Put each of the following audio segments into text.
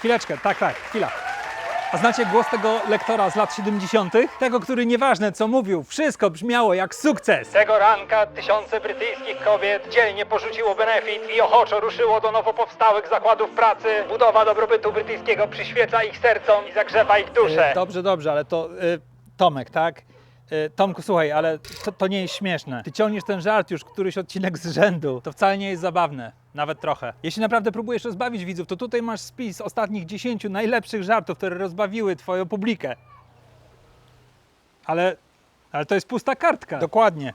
Chwileczkę, tak, tak, chwila. A znacie głos tego lektora z lat 70.? Tego, który nieważne co mówił, wszystko brzmiało jak sukces. Tego ranka tysiące brytyjskich kobiet dzielnie porzuciło benefit i ochoczo ruszyło do nowo powstałych zakładów pracy. Budowa dobrobytu brytyjskiego przyświeca ich sercom i zagrzewa ich duszę. Dobrze, dobrze, ale to y, Tomek, tak? Y, Tomku, słuchaj, ale to, to nie jest śmieszne. Ty ciągniesz ten żart już któryś odcinek z rzędu. To wcale nie jest zabawne. Nawet trochę. Jeśli naprawdę próbujesz rozbawić widzów, to tutaj masz spis ostatnich 10 najlepszych żartów, które rozbawiły twoją publikę. Ale, ale to jest pusta kartka. Dokładnie.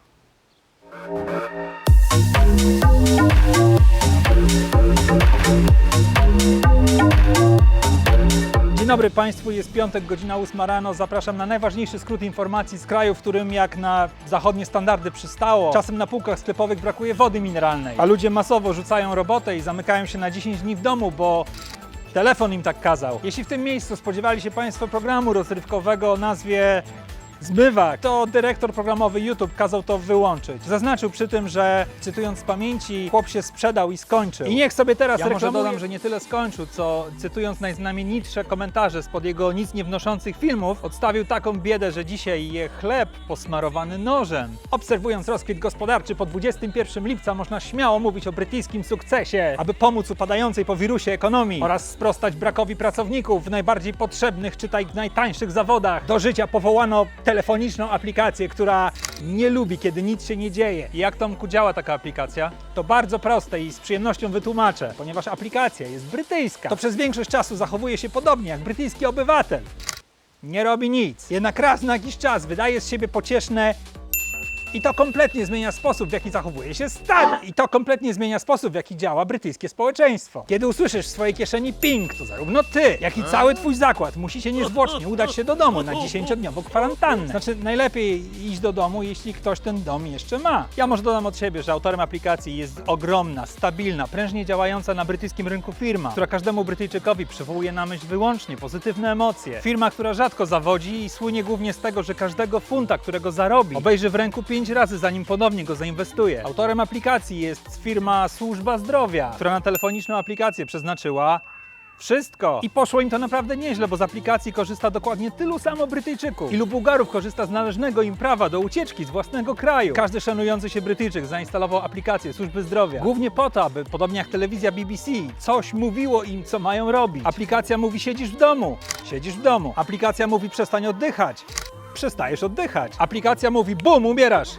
Dzień dobry Państwu, jest piątek, godzina 8 rano. Zapraszam na najważniejszy skrót informacji z kraju, w którym jak na zachodnie standardy przystało, czasem na półkach sklepowych brakuje wody mineralnej, a ludzie masowo rzucają robotę i zamykają się na 10 dni w domu, bo telefon im tak kazał. Jeśli w tym miejscu spodziewali się Państwo programu rozrywkowego o nazwie Zmywak, to dyrektor programowy YouTube kazał to wyłączyć. Zaznaczył przy tym, że cytując z pamięci, chłop się sprzedał i skończył. I niech sobie teraz ja może dodam, że nie tyle skończył, co cytując najznamienitsze komentarze spod jego nic nie wnoszących filmów, odstawił taką biedę, że dzisiaj je chleb posmarowany nożem. Obserwując rozkwit gospodarczy po 21 lipca można śmiało mówić o brytyjskim sukcesie, aby pomóc upadającej po wirusie ekonomii oraz sprostać brakowi pracowników w najbardziej potrzebnych, czytaj najtańszych zawodach. Do życia powołano telefoniczną aplikację, która nie lubi, kiedy nic się nie dzieje. I jak Tomku działa taka aplikacja? To bardzo proste i z przyjemnością wytłumaczę, ponieważ aplikacja jest brytyjska. To przez większość czasu zachowuje się podobnie jak brytyjski obywatel. Nie robi nic. Jednak raz na jakiś czas wydaje z siebie pocieszne i to kompletnie zmienia sposób, w jaki zachowuje się stan. I to kompletnie zmienia sposób, w jaki działa brytyjskie społeczeństwo. Kiedy usłyszysz w swojej kieszeni ping, to zarówno ty, jak i cały twój zakład musi się niezwłocznie udać się do domu na 10-dniową kwarantannę. Znaczy, najlepiej iść do domu, jeśli ktoś ten dom jeszcze ma. Ja może dodam od siebie, że autorem aplikacji jest ogromna, stabilna, prężnie działająca na brytyjskim rynku firma, która każdemu Brytyjczykowi przywołuje na myśl wyłącznie pozytywne emocje. Firma, która rzadko zawodzi i słynie głównie z tego, że każdego funta, którego zarobi, obejrzy w ręku 5 razy, zanim ponownie go zainwestuje. Autorem aplikacji jest firma Służba Zdrowia, która na telefoniczną aplikację przeznaczyła wszystko. I poszło im to naprawdę nieźle, bo z aplikacji korzysta dokładnie tylu samo Brytyjczyków. Ilu Bułgarów korzysta z należnego im prawa do ucieczki z własnego kraju. Każdy szanujący się Brytyjczyk zainstalował aplikację służby zdrowia. Głównie po to, aby, podobnie jak telewizja BBC, coś mówiło im, co mają robić. Aplikacja mówi siedzisz w domu. Siedzisz w domu. Aplikacja mówi przestań oddychać. Przestajesz oddychać. Aplikacja mówi bum, umierasz.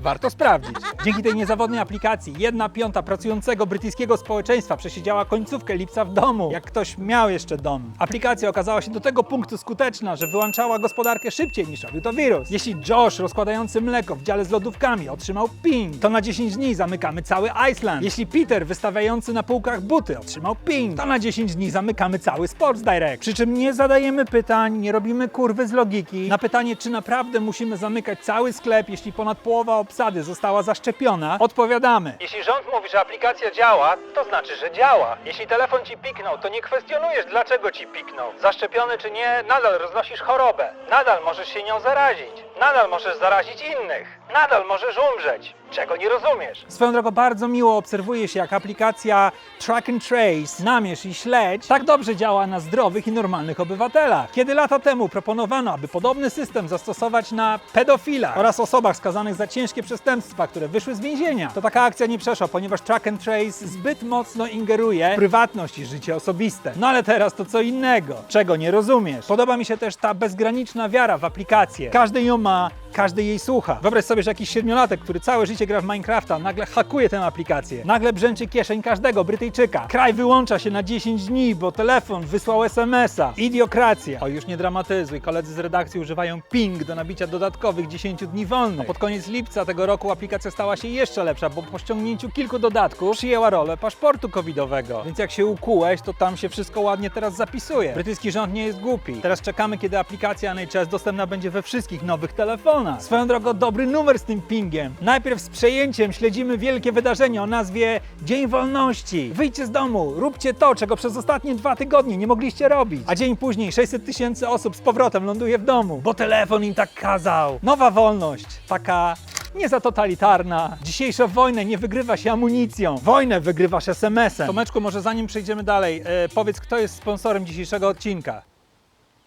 Warto sprawdzić. Dzięki tej niezawodnej aplikacji jedna piąta pracującego brytyjskiego społeczeństwa przesiedziała końcówkę lipca w domu, jak ktoś miał jeszcze dom. Aplikacja okazała się do tego punktu skuteczna, że wyłączała gospodarkę szybciej niż robił to wirus. Jeśli Josh rozkładający mleko w dziale z lodówkami otrzymał ping, to na 10 dni zamykamy cały Iceland. Jeśli Peter wystawiający na półkach buty otrzymał ping, to na 10 dni zamykamy cały Sports Direct. Przy czym nie zadajemy pytań, nie robimy kurwy z logiki. Na pytanie, czy naprawdę musimy zamykać cały sklep, jeśli ponad połowa obsady została zaszczepiona, odpowiadamy. Jeśli rząd mówi, że aplikacja działa, to znaczy, że działa. Jeśli telefon ci piknął, to nie kwestionujesz, dlaczego ci piknął. Zaszczepiony czy nie, nadal roznosisz chorobę. Nadal możesz się nią zarazić. Nadal możesz zarazić innych. Nadal możesz umrzeć. Czego nie rozumiesz? Swoją drogą bardzo miło obserwuje się, jak aplikacja Track and Trace, namierz i śledź tak dobrze działa na zdrowych i normalnych obywatelach. Kiedy lata temu proponowano, aby podobny system zastosować na pedofilach oraz osobach skazanych za ciężkie przestępstwa, które wyszły z więzienia, to taka akcja nie przeszła, ponieważ Track and Trace zbyt mocno ingeruje w prywatność i życie osobiste. No ale teraz to co innego. Czego nie rozumiesz? Podoba mi się też ta bezgraniczna wiara w aplikację. Każdy ją ma, 様 każdy jej słucha. Wyobraź sobie, że jakiś siedmiolatek, który całe życie gra w Minecrafta, nagle hakuje tę aplikację. Nagle brzęczy kieszeń każdego Brytyjczyka. Kraj wyłącza się na 10 dni, bo telefon wysłał SMS-a. Idiokracja. O, już nie dramatyzuj. Koledzy z redakcji używają ping do nabicia dodatkowych 10 dni wolnych. A pod koniec lipca tego roku aplikacja stała się jeszcze lepsza, bo po ściągnięciu kilku dodatków przyjęła rolę paszportu covidowego. Więc jak się ukułeś, to tam się wszystko ładnie teraz zapisuje. Brytyjski rząd nie jest głupi. Teraz czekamy, kiedy aplikacja NHS dostępna będzie we wszystkich nowych telefonach. Swoją drogą, dobry numer z tym pingiem. Najpierw z przejęciem śledzimy wielkie wydarzenie o nazwie Dzień Wolności. Wyjdźcie z domu, róbcie to, czego przez ostatnie dwa tygodnie nie mogliście robić. A dzień później 600 tysięcy osób z powrotem ląduje w domu, bo telefon im tak kazał. Nowa wolność, taka nie za totalitarna. Dzisiejsza wojna nie wygrywa się amunicją. Wojnę wygrywa się SMS-em. Tomeczku, może zanim przejdziemy dalej, e, powiedz, kto jest sponsorem dzisiejszego odcinka?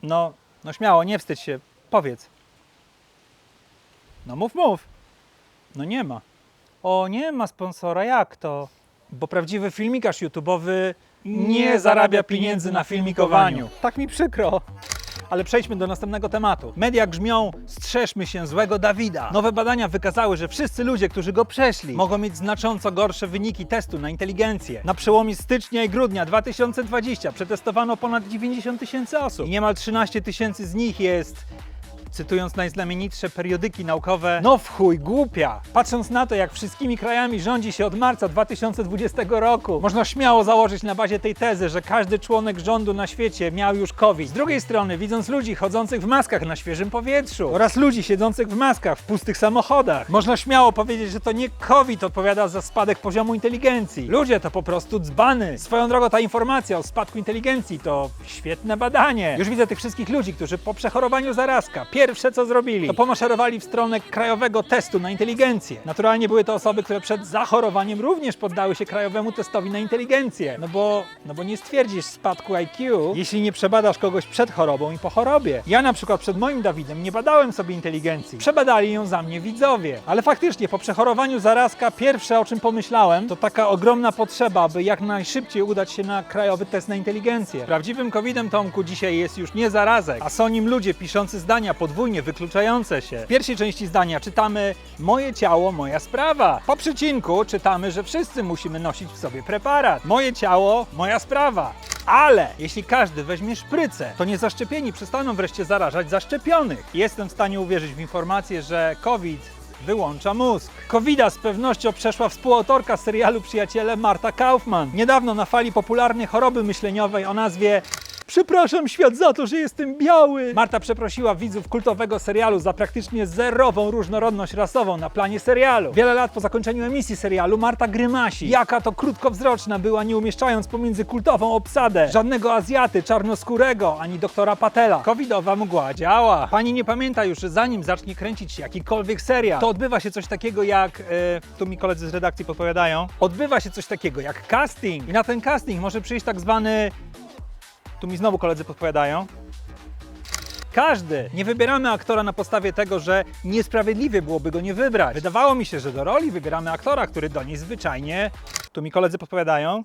No, no śmiało, nie wstydź się. Powiedz. No mów, mów. No nie ma. O, nie ma sponsora, jak to? Bo prawdziwy filmikarz YouTube'owy nie zarabia pieniędzy na filmikowaniu. Tak mi przykro. Ale przejdźmy do następnego tematu. Media grzmią, strzeżmy się złego Dawida. Nowe badania wykazały, że wszyscy ludzie, którzy go przeszli, mogą mieć znacząco gorsze wyniki testu na inteligencję. Na przełomie stycznia i grudnia 2020 przetestowano ponad 90 tysięcy osób. I niemal 13 tysięcy z nich jest cytując najznamienitsze periodyki naukowe, no w chuj, głupia. Patrząc na to, jak wszystkimi krajami rządzi się od marca 2020 roku, można śmiało założyć na bazie tej tezy, że każdy członek rządu na świecie miał już COVID. Z drugiej strony, widząc ludzi chodzących w maskach na świeżym powietrzu oraz ludzi siedzących w maskach w pustych samochodach, można śmiało powiedzieć, że to nie COVID odpowiada za spadek poziomu inteligencji. Ludzie to po prostu dzbany. Swoją drogą ta informacja o spadku inteligencji to świetne badanie. Już widzę tych wszystkich ludzi, którzy po przechorowaniu zarazka pierwsze co zrobili, to pomaszerowali w stronę krajowego testu na inteligencję. Naturalnie były to osoby, które przed zachorowaniem również poddały się krajowemu testowi na inteligencję. No bo, no bo nie stwierdzisz spadku IQ, jeśli nie przebadasz kogoś przed chorobą i po chorobie. Ja na przykład przed moim Dawidem nie badałem sobie inteligencji. Przebadali ją za mnie widzowie. Ale faktycznie po przechorowaniu zarazka pierwsze o czym pomyślałem to taka ogromna potrzeba, aby jak najszybciej udać się na krajowy test na inteligencję. Prawdziwym covidem Tomku dzisiaj jest już nie zarazek, a są nim ludzie piszący zdania podwójnie wykluczające się. W pierwszej części zdania czytamy moje ciało, moja sprawa. Po przecinku czytamy, że wszyscy musimy nosić w sobie preparat. Moje ciało, moja sprawa. Ale jeśli każdy weźmie szprycę, to niezaszczepieni przestaną wreszcie zarażać zaszczepionych. Jestem w stanie uwierzyć w informację, że COVID wyłącza mózg. Covida z pewnością przeszła współautorka serialu Przyjaciele Marta Kaufman. Niedawno na fali popularnej choroby myśleniowej o nazwie Przepraszam świat za to, że jestem biały. Marta przeprosiła widzów kultowego serialu za praktycznie zerową różnorodność rasową na planie serialu. Wiele lat po zakończeniu emisji serialu Marta grymasi. Jaka to krótkowzroczna była, nie umieszczając pomiędzy kultową obsadę żadnego Azjaty, czarnoskórego, ani doktora Patela. Covidowa mgła działa. Pani nie pamięta już, że zanim zacznie kręcić jakikolwiek serial, to odbywa się coś takiego jak, e, tu mi koledzy z redakcji podpowiadają, odbywa się coś takiego jak casting. I na ten casting może przyjść tak zwany tu mi znowu koledzy podpowiadają. Każdy. Nie wybieramy aktora na podstawie tego, że niesprawiedliwie byłoby go nie wybrać. Wydawało mi się, że do roli wybieramy aktora, który do niej zwyczajnie, tu mi koledzy podpowiadają,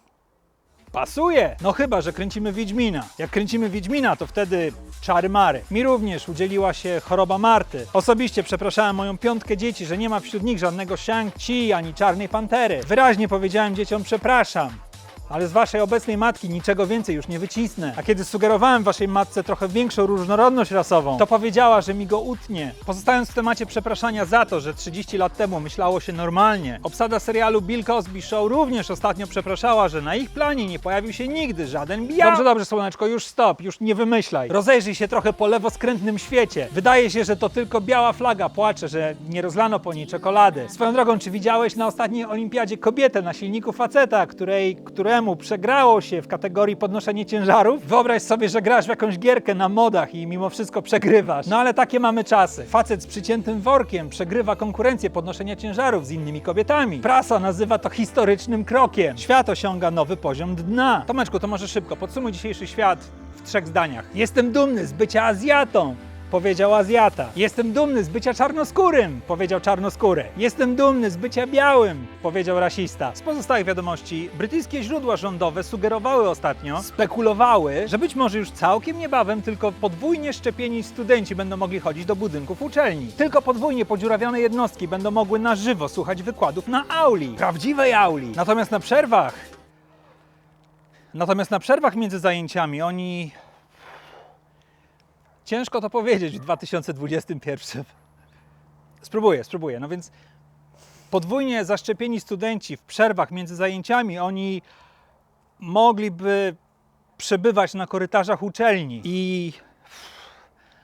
pasuje. No chyba, że kręcimy Wiedźmina. Jak kręcimy Wiedźmina, to wtedy czary mary. Mi również udzieliła się choroba Marty. Osobiście przepraszałem moją piątkę dzieci, że nie ma wśród nich żadnego Shang-Chi ani Czarnej Pantery. Wyraźnie powiedziałem dzieciom przepraszam. Ale z waszej obecnej matki niczego więcej już nie wycisnę. A kiedy sugerowałem waszej matce trochę większą różnorodność rasową, to powiedziała, że mi go utnie. Pozostając w temacie przepraszania za to, że 30 lat temu myślało się normalnie, obsada serialu Bill Cosby Show również ostatnio przepraszała, że na ich planie nie pojawił się nigdy żaden biały. Dobrze, dobrze, słoneczko, już stop, już nie wymyślaj. Rozejrzyj się trochę po lewoskrętnym świecie. Wydaje się, że to tylko biała flaga płacze, że nie rozlano po niej czekolady. Swoją drogą, czy widziałeś na ostatniej olimpiadzie kobietę na silniku faceta, której, któremu przegrało się w kategorii podnoszenie ciężarów? Wyobraź sobie, że grasz w jakąś gierkę na modach i mimo wszystko przegrywasz. No ale takie mamy czasy. Facet z przyciętym workiem przegrywa konkurencję podnoszenia ciężarów z innymi kobietami. Prasa nazywa to historycznym krokiem. Świat osiąga nowy poziom dna. Tomeczku, to może szybko, podsumuj dzisiejszy świat w trzech zdaniach. Jestem dumny z bycia Azjatą. Powiedział Azjata. Jestem dumny z bycia czarnoskórym, powiedział czarnoskóry. Jestem dumny z bycia białym, powiedział rasista. Z pozostałych wiadomości, brytyjskie źródła rządowe sugerowały ostatnio, spekulowały, że być może już całkiem niebawem tylko podwójnie szczepieni studenci będą mogli chodzić do budynków uczelni. Tylko podwójnie podziurawione jednostki będą mogły na żywo słuchać wykładów na auli. Prawdziwej auli. Natomiast na przerwach Natomiast na przerwach między zajęciami oni Ciężko to powiedzieć w 2021. Spróbuję, spróbuję. No więc podwójnie zaszczepieni studenci w przerwach między zajęciami, oni mogliby przebywać na korytarzach uczelni i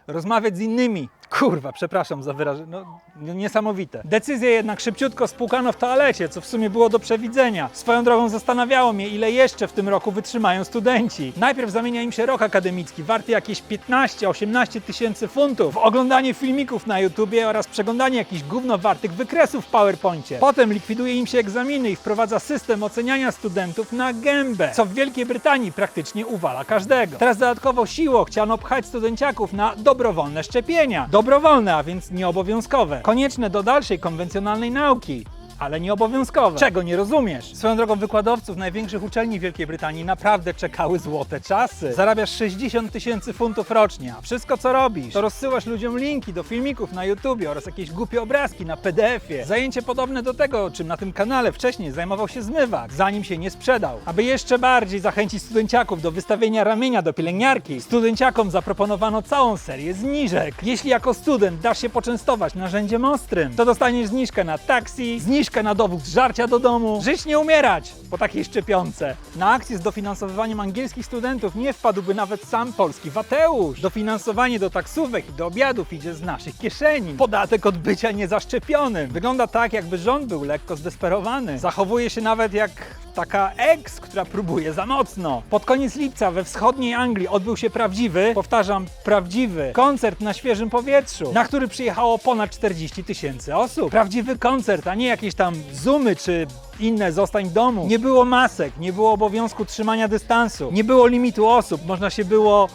rozmawiać z innymi Kurwa, przepraszam za wyrażenie. No, n- niesamowite. Decyzję jednak szybciutko spłukano w toalecie, co w sumie było do przewidzenia. Swoją drogą zastanawiało mnie, ile jeszcze w tym roku wytrzymają studenci. Najpierw zamienia im się rok akademicki, warty jakieś 15-18 tysięcy funtów, oglądanie filmików na YouTubie oraz przeglądanie jakichś gówno wartych wykresów w PowerPoincie. Potem likwiduje im się egzaminy i wprowadza system oceniania studentów na gębę, co w Wielkiej Brytanii praktycznie uwala każdego. Teraz dodatkowo siłą chciano pchać studenciaków na dobrowolne szczepienia. Dobrowolne, a więc nieobowiązkowe. Konieczne do dalszej konwencjonalnej nauki. Ale nieobowiązkowe. Czego nie rozumiesz? Swoją drogą wykładowców największych uczelni Wielkiej Brytanii naprawdę czekały złote czasy. Zarabiasz 60 tysięcy funtów rocznie, a wszystko co robisz, to rozsyłasz ludziom linki do filmików na YouTubie oraz jakieś głupie obrazki na PDF-ie. Zajęcie podobne do tego, czym na tym kanale wcześniej zajmował się zmywak, zanim się nie sprzedał. Aby jeszcze bardziej zachęcić studenciaków do wystawienia ramienia do pielęgniarki, studenciakom zaproponowano całą serię zniżek. Jeśli jako student dasz się poczęstować narzędziem ostrym, to dostaniesz zniżkę na taksi, zniżkę na dowód z żarcia do domu. Żyć nie umierać po takiej szczepionce. Na akcję z dofinansowywaniem angielskich studentów nie wpadłby nawet sam polski Wateusz. Dofinansowanie do taksówek i do obiadów idzie z naszych kieszeni. Podatek od bycia niezaszczepionym. Wygląda tak, jakby rząd był lekko zdesperowany. Zachowuje się nawet jak taka ex, która próbuje za mocno. Pod koniec lipca we wschodniej Anglii odbył się prawdziwy, powtarzam, prawdziwy koncert na świeżym powietrzu, na który przyjechało ponad 40 tysięcy osób. Prawdziwy koncert, a nie jakieś tam zoomy czy inne zostań w domu. Nie było masek, nie było obowiązku trzymania dystansu, nie było limitu osób, można się było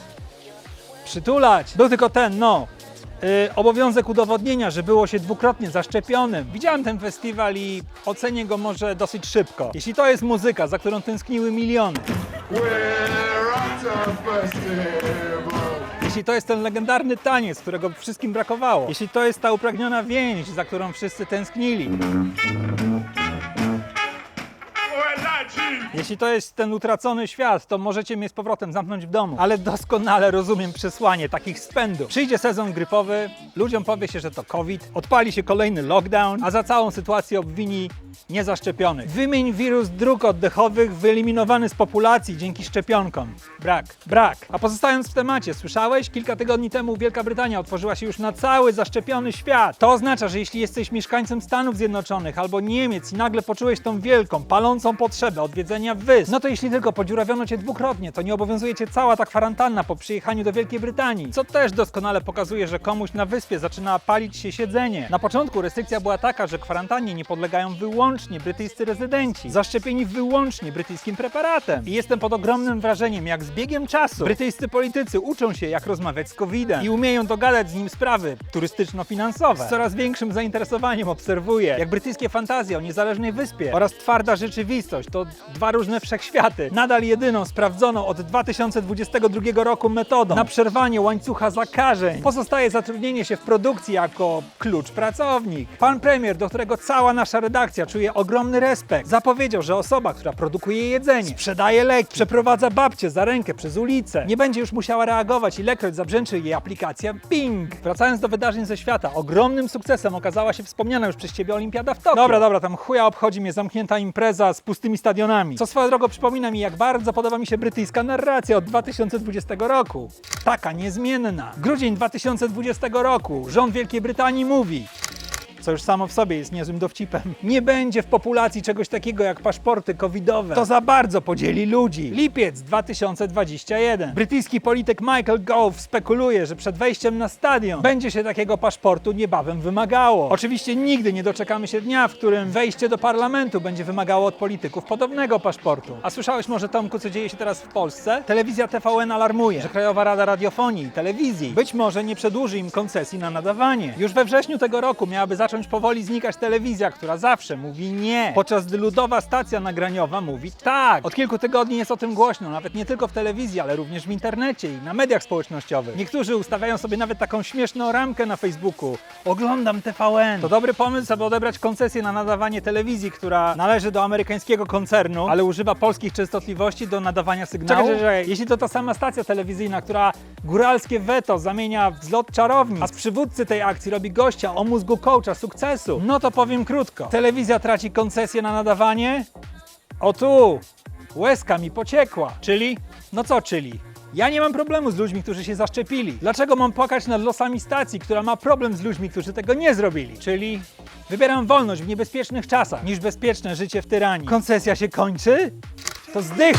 przytulać. Był tylko ten, no. Yy, obowiązek udowodnienia, że było się dwukrotnie zaszczepionym. Widziałem ten festiwal i ocenię go może dosyć szybko. Jeśli to jest muzyka, za którą tęskniły miliony, jeśli to jest ten legendarny taniec, którego wszystkim brakowało, jeśli to jest ta upragniona więź, za którą wszyscy tęsknili, Jeśli to jest ten utracony świat, to możecie mnie z powrotem zamknąć w domu. Ale doskonale rozumiem przesłanie takich spędów. Przyjdzie sezon grypowy, ludziom powie się, że to COVID, odpali się kolejny lockdown, a za całą sytuację obwini niezaszczepionych. Wymień wirus dróg oddechowych wyeliminowany z populacji dzięki szczepionkom. Brak, brak. A pozostając w temacie, słyszałeś? Kilka tygodni temu Wielka Brytania otworzyła się już na cały zaszczepiony świat. To oznacza, że jeśli jesteś mieszkańcem Stanów Zjednoczonych albo Niemiec i nagle poczułeś tą wielką, palącą potrzebę odwiedzenia wysp, no to jeśli tylko podziurawiono cię dwukrotnie, to nie obowiązuje cię cała ta kwarantanna po przyjechaniu do Wielkiej Brytanii, co też doskonale pokazuje, że komuś na wyspie zaczyna palić się siedzenie. Na początku restrykcja była taka, że kwarantannie nie podlegają wyłącznie brytyjscy rezydenci, zaszczepieni wyłącznie brytyjskim preparatem. I jestem pod ogromnym wrażeniem, jak z biegiem czasu brytyjscy politycy uczą się, jak rozmawiać z COVID-em i umieją dogadać z nim sprawy turystyczno-finansowe. Z coraz większym zainteresowaniem obserwuję, jak brytyjskie fantazje o niezależnej wyspie oraz twarda rzeczywistość to dwa różne wszechświaty. Nadal jedyną sprawdzoną od 2022 roku metodą na przerwanie łańcucha zakażeń pozostaje zatrudnienie się w produkcji jako klucz pracownik. Pan premier, do którego cała nasza redakcja czuje ogromny respekt, zapowiedział, że osoba, która produkuje jedzenie, sprzedaje leki, przeprowadza babcię za rękę przez ulicę, nie będzie już musiała reagować, ilekroć zabrzęczy jej aplikacja Ping. Wracając do wydarzeń ze świata, ogromnym sukcesem okazała się wspomniana już przez Ciebie Olimpiada w Tokio. Dobra, dobra, tam chuja obchodzi mnie zamknięta impreza z pustymi stadionami. Co swoją drogą przypomina mi, jak bardzo podoba mi się brytyjska narracja od 2020 roku. Taka niezmienna. Grudzień 2020 roku. Rząd Wielkiej Brytanii mówi co już samo w sobie jest niezłym dowcipem. Nie będzie w populacji czegoś takiego jak paszporty covidowe. To za bardzo podzieli ludzi. Lipiec 2021. Brytyjski polityk Michael Gove spekuluje, że przed wejściem na stadion będzie się takiego paszportu niebawem wymagało. Oczywiście nigdy nie doczekamy się dnia, w którym wejście do parlamentu będzie wymagało od polityków podobnego paszportu. A słyszałeś może, Tomku, co dzieje się teraz w Polsce? Telewizja TVN alarmuje, że Krajowa Rada Radiofonii i Telewizji być może nie przedłuży im koncesji na nadawanie. Już we wrześniu tego roku miałaby zacząć powoli znikać telewizja, która zawsze mówi nie, podczas gdy ludowa stacja nagraniowa mówi tak. Od kilku tygodni jest o tym głośno, nawet nie tylko w telewizji, ale również w internecie i na mediach społecznościowych. Niektórzy ustawiają sobie nawet taką śmieszną ramkę na Facebooku. Oglądam TVN. To dobry pomysł, aby odebrać koncesję na nadawanie telewizji, która należy do amerykańskiego koncernu, ale używa polskich częstotliwości do nadawania sygnału. Czekaj, czekaj, jeśli to ta sama stacja telewizyjna, która góralskie weto zamienia w zlot czarownic, a z przywódcy tej akcji robi gościa o mózgu coacha sukcesu, no to powiem krótko. Telewizja traci koncesję na nadawanie? O tu! Łezka mi pociekła. Czyli? No co czyli? Ja nie mam problemu z ludźmi, którzy się zaszczepili. Dlaczego mam płakać nad losami stacji, która ma problem z ludźmi, którzy tego nie zrobili? Czyli wybieram wolność w niebezpiecznych czasach niż bezpieczne życie w tyranii. Koncesja się kończy? To zdych!